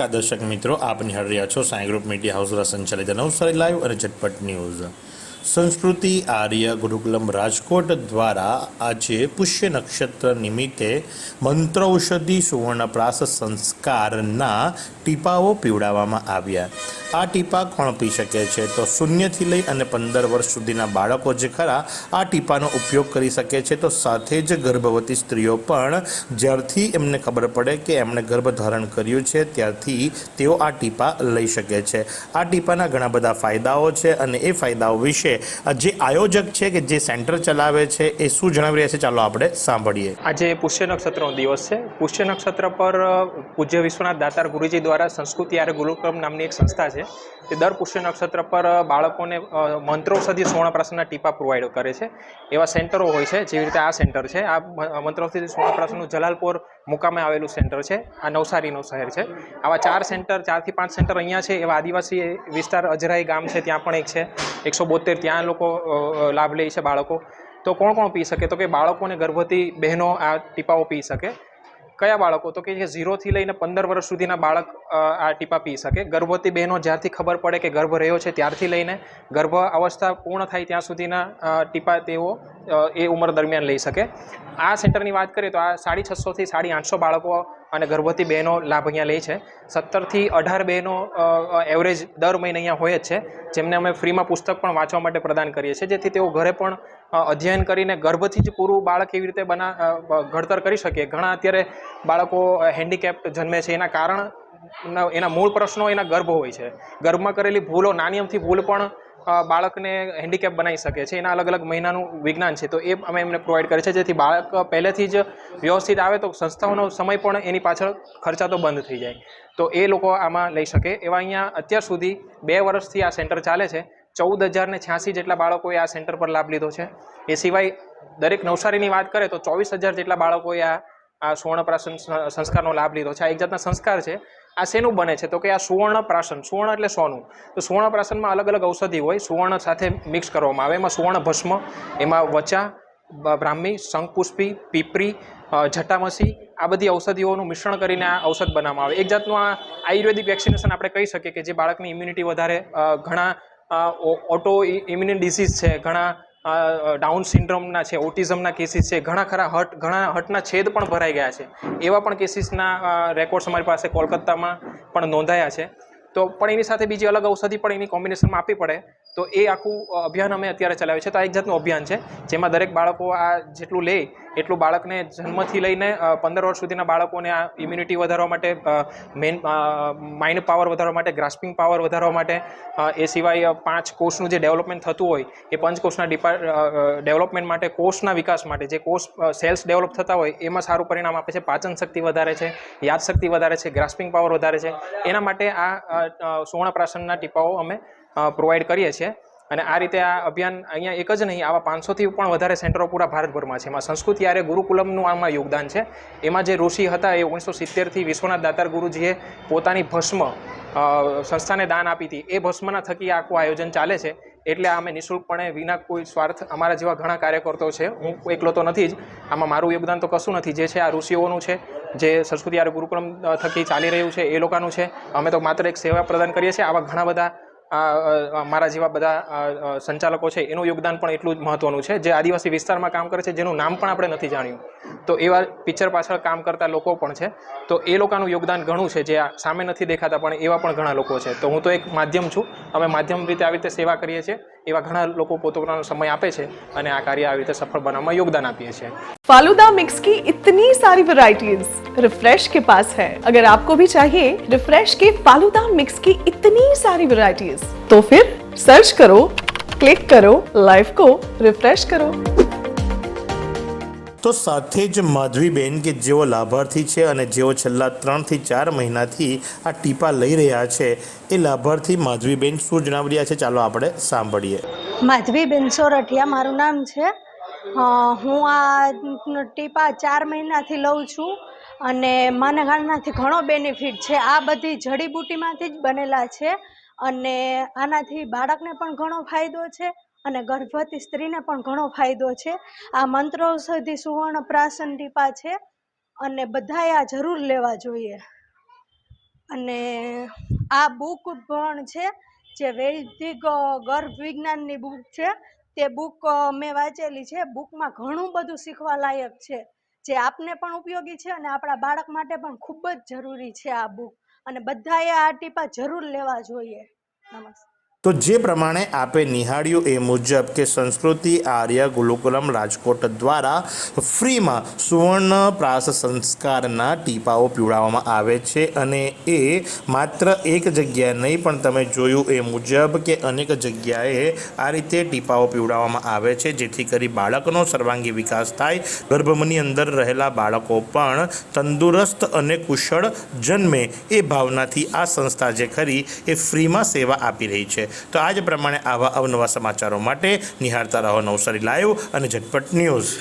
નમસ્કાર દર્શક મિત્રો, આપ નિહાળ રહ્યા છો સાંઈ ગ્રુપ મીડિયા હાઉસ દ્વારા સંચાલિત નવસારી લાઈવ અને ઝટપટ ન્યૂઝ સંસ્કૃતિ, આર્ય, ગુરુકુલમ, રાજકોટ દ્વારા આજે પુષ્ય નક્ષત્ર નિમિત્તે મંત્રૌષધિ સુવર્ણપ્રાસ સંસ્કારના ટીપાઓ પીવડાવવામાં આવ્યા. આ ટીપા કોણ પી શકે છે? તો શૂન્યથી લઈ અને પંદર વર્ષ સુધીના બાળકો જે ખરા, આ ટીપાનો ઉપયોગ કરી શકે છે. તો સાથે જ ગર્ભવતી સ્ત્રીઓ પણ જ્યારથી એમને ખબર પડે કે એમણે ગર્ભ ધારણ કર્યું છે, ત્યારથી તેઓ આ ટીપા લઈ શકે છે. આ ટીપાના ઘણા બધા ફાયદાઓ છે અને એ ફાયદાઓ વિશે જે આયોજક છે કે જે સેન્ટર ચલાવે છે, એ શું જણાવી રહ્યા છે? ચાલો આપણે સાંભળીએ. આજે પુષ્ય નક્ષત્રનો દિવસ છે. પુષ્ય નક્ષત્ર પર પૂજ્ય વિશ્વનાથ દાતાર ગુરુજી દ્વારા સંસ્કૃતિ આર્ય ગુરુક્રમ નામની એક સંસ્થા છે. તે દર પુષ્ય નક્ષત્ર પર બાળકોને મંત્રોષધિ સુવર્ણપ્રાશનના ટીપા પ્રોવાઈડ કરે છે. એવા સેન્ટરો હોય છે, જેવી રીતે આ સેન્ટર છે. આ મંત્રોષધિ સુવર્ણપ્રાશનનું જલાલપુર મુકામે આવેલું સેન્ટર છે. આ નવસારીનું શહેર છે. આવા ચાર સેન્ટર ચારથી પાંચ સેન્ટર અહીંયા છે. એવા આદિવાસી વિસ્તાર, અજરાઈ ગામ છે, ત્યાં પણ એક છે. એકસો બોતેર ત્યાં લોકો લાભ લે છે બાળકો. તો કોણ કોણ પી શકે? તો કે બાળકો અને ગર્ભવતી બહેનો આ ટીપાઓ પી શકે. કયા બાળકો? તો કે ઝીરોથી લઈને પંદર વર્ષ સુધીના બાળક આ ટીપા પી શકે. ગર્ભવતી બહેનો જ્યારથી ખબર પડે કે ગર્ભ રહ્યો છે ત્યારથી લઈને ગર્ભ અવસ્થા પૂર્ણ થાય ત્યાં સુધીના ટીપા તેઓ એ ઉંમર દરમિયાન લઈ શકે. આ સેન્ટરની વાત કરીએ તો આ સાડી છસોથી સાડી આઠસો બાળકો અને ગર્ભવતી બહેનો લાભ અહીંયા લે છે. સત્તરથી અઢાર બહેનો એવરેજ દર મહિને અહીંયા હોય જ છે, જેમને અમે ફ્રીમાં પુસ્તક પણ વાંચવા માટે પ્રદાન કરીએ છીએ. જેથી તેઓ ઘરે પણ અધ્યયન કરીને ગર્ભથી જ પૂરું બાળક એવી રીતે બના ઘડતર કરી શકીએ. ઘણા અત્યારે બાળકો હેન્ડીકેપ જન્મે છે. એના કારણ એના મૂળ પ્રશ્નો એના ગર્ભ હોય છે. ગર્ભમાં કરેલી ભૂલો, નાની અમથી ભૂલ પણ બાળકને હેન્ડીકેપ બનાવી શકે છે. એના અલગ અલગ મહિનાનું વિજ્ઞાન છે. તો એ અમે એમને પ્રોવાઈડ કરીએ છીએ જેથી બાળક પહેલેથી જ વ્યવસ્થિત આવે તો સંસ્થાઓનો સમય પણ એની પાછળ ખર્ચાતો બંધ થઈ જાય. તો એ લોકો આમાં લઈ શકે. એવા અહીંયા અત્યાર સુધી બે વર્ષથી આ સેન્ટર ચાલે છે. ચૌદ હજારને છ્યાસી જેટલા બાળકોએ આ સેન્ટર પર લાભ લીધો છે. એ સિવાય દરેક નવસારીની વાત કરે તો ચોવીસ હજાર જેટલા બાળકોએ આ આ સુવર્ણપ્રાશન સંસ્કારનો લાભ લીધો છે. આ એક જાતના સંસ્કાર છે. આ શેનું બને છે? તો કે આ સુવર્ણ પ્રાશન સુવર્ણ એટલે સોનું. તો સુવર્ણ પ્રાશનમાં અલગ અલગ ઔષધિ હોય, સુવર્ણ સાથે મિક્સ કરવામાં આવે. એમાં સુવર્ણ ભસ્મ, એમાં વચા બ્રાહ્મી શંખપુષ્પી પીપરી જટામસી, આ બધી ઔષધિઓનું મિશ્રણ કરીને આ ઔષધ બનાવવામાં આવે. એક જાતનું આ આયુર્વેદિક વેક્સિનેશન આપણે કહી શકીએ કે જે બાળકની ઇમ્યુનિટી વધારે ઘણા ઓટો ઇમ્યુનિન ડિસીઝ છે, ઘણા ડાઉન સિન્ડ્રોમના છે ઓટિઝમના કેસીસ છે, ઘણા ખરા હટ, ઘણા હટના છેદ પણ ભરાઈ ગયા છે. એવા પણ કેસીસના રેકોર્ડ્સ અમારી પાસે કોલકાતામાં પણ નોંધાયા છે. તો પણ એની સાથે બીજી અલગ ઔષધિ પણ એની કોમ્બિનેશનમાં આપવી પડે. તો એ આખું અભિયાન અમે અત્યારે ચલાવીએ છીએ. તો આ એક જાતનું અભિયાન છે જેમાં દરેક બાળકો આ જેટલું લે એટલું બાળકને જન્મથી લઈને પંદર વર્ષ સુધીના બાળકોને આ ઇમ્યુનિટી વધારવા માટે મેન માઇન્ડ પાવર વધારવા માટે ગ્રાસ્પિંગ પાવર વધારવા માટે એ સિવાય પાંચ કોષનું જે ડેવલપમેન્ટ થતું હોય એ પંચકોષના ડિપા ડેવલપમેન્ટ માટે કોષના વિકાસ માટે જે કોષ સેલ્સ ડેવલપ થતા હોય એમાં સારું પરિણામ આપે છે. પાચન શક્તિ વધારે છે યાદશક્તિ વધારે છે ગ્રાસ્પિંગ પાવર વધારે છે. એના માટે આ અ, પ્રાસનના ટીપાઓ અમે પ્રોવાઈડ કરીએ છીએ. અને આ રીતે આ અભિયાન અહીંયા એક જ નહીં, આવા પાંચસોથી પણ વધારે સેન્ટરો પૂરા ભારતભરમાં છે. એમાં સંસ્કૃતિ આર્ય ગુરુકુલમનું આમાં યોગદાન છે. એમાં જે ઋષિ હતા એ ઓગણીસો સિત્તેરથી વિશ્વનાથ દાતાર ગુરુજીએ પોતાની ભસ્મ સંસ્થાને દાન આપી હતી. એ ભસ્મના થકી આખું આયોજન ચાલે છે. એટલે અમે નિઃશુલ્કપણે વિના કોઈ સ્વાર્થ અમારા જેવા ઘણા કાર્યકર્તાઓ છે. હું એકલો તો નથી જ. આમાં મારું યોગદાન તો કશું નથી. જે છે આ ઋષિઓનું છે, જે સંસ્કૃતિ આર્ય ગુરુકુલમ થકી ચાલી રહ્યું છે એ લોકોનું છે. અમે તો માત્ર એક સેવા પ્રદાન કરીએ છીએ. આવા ઘણા બધા આ, મારા જેવા બધા સંચાલકો છે એનું યોગદાન પણ એટલું જ મહત્વનું છે. જે આદિવાસી વિસ્તારમાં કામ કરે છે જેનું નામ પણ આપણે નથી જાણ્યું. તો એવા પિક્ચર પાછળ કામ કરતા લોકો પણ છે. તો એ લોકોનું યોગદાન ઘણું છે જે સામે નથી દેખાતા પણ એવા પણ ઘણા લોકો છે. તો હું તો એક માધ્યમ છું. અમે માધ્યમ રીતે આવી રીતે સેવા કરીએ છીએ. એવા ઘણા લોકો પોતાનો સમય આપે છે અને આ કાર્ય આવી રીતે સફળ બનાવવામાં યોગદાન આપીએ છીએ. फालूदा मिक्स की इतनी सारी वैरायटीज रिफ्रेश के पास है अगर आपको भी चाहिए रिफ्रेश के फालूदा मिक्स की इतनी सारी वैरायटीज तो फिर सर्च करो क्लिक करो लाइफ को रिफ्रेश करो તો સાથે જ માધવીબેન કે જેઓ લાભાર્થી છે અને જેઓ છેલ્લા ત્રણથી ચાર મહિનાથી આ ટીપા લઈ રહ્યા છે એ લાભાર્થી માધવીબેન શું જણાવી રહ્યા છે ચાલો આપણે સાંભળીએ માધવીબેન સોરઠિયા મારું નામ છે અ, હું આ ટીપા ચાર મહિનાથી લઉં છું અને મને આનાથી ઘણો બેનિફિટ છે. આ બધી જડીબુટીમાંથી જ બનેલા છે અને આનાથી બાળકને પણ ઘણો ફાયદો છે અને ગર્ભવતી સ્ત્રીને પણ ઘણો ફાયદો છે. આ મંત્રૌષધિ સુવર્ણ પ્રાસન ટીપા છે અને બધાએ આ જરૂર લેવા જોઈએ. અને આ બુક પણ છે જે વૈદિક ગર્ભ વિજ્ઞાનની બુક છે. તે બુક મેં વાંચેલી છે. બુકમાં ઘણું બધું શીખવા લાયક છે, જે આપને પણ ઉપયોગી છે અને આપણા બાળક માટે પણ ખૂબ જ જરૂરી છે આ બુક અને બધાએ આ ટીપા જરૂર લેવા જોઈએ. નમસ્તે. તો જે પ્રમાણે આપે નિહાળ્યું એ મુજબ કે સંસ્કૃતિ, આર્ય ગુરુકુલમ રાજકોટ દ્વારા ફ્રીમાં સુવર્ણ પ્રાસ સંસ્કારના ટીપાઓ પીવડાવવામાં આવે છે અને એ માત્ર એક જગ્યાએ નહીં, પણ તમે જોયું એ મુજબ કે અનેક જગ્યાએ આ રીતે ટીપાઓ પીવડાવવામાં આવે છે, જેથી કરી બાળકનો સર્વાંગી વિકાસ થાય. ગર્ભમની અંદર રહેલા બાળકો પણ તંદુરસ્ત અને કુશળ જન્મે એ ભાવનાથી આ સંસ્થા જે ખરી એ ફ્રીમાં સેવા આપી રહી છે. તો આજ પ્રમાણે આવા અવનવા સમાચારો માટે નિહાળતા રહો નવસારી લાઈવ અને ઝટપટ ન્યૂઝ.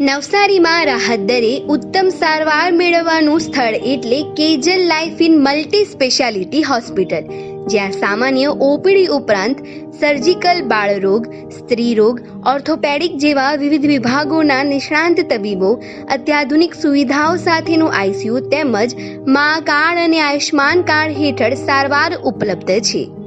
નવસારીમાં રાહત દરે ઉત્તમ સારવાર મેળવવાનું સ્થળ એટલે Kejal life in multi speciality hospital, જ્યાં સામાન્ય ઓપીડી ઉપરાંત સર્જિકલ બાળરોગ, સ્ત્રીરોગ, ઓર્થોપેડિક જેવા વિવિધ વિભાગોના નિષ્ણાંત તબીબો, અત્યાધુનિક સુવિધાઓ સાથેનું આઈસીયુ તેમજ મા કાર્ડ અને આયુષ્માન કાર્ડ હેઠળ સારવાર ઉપલબ્ધ છે.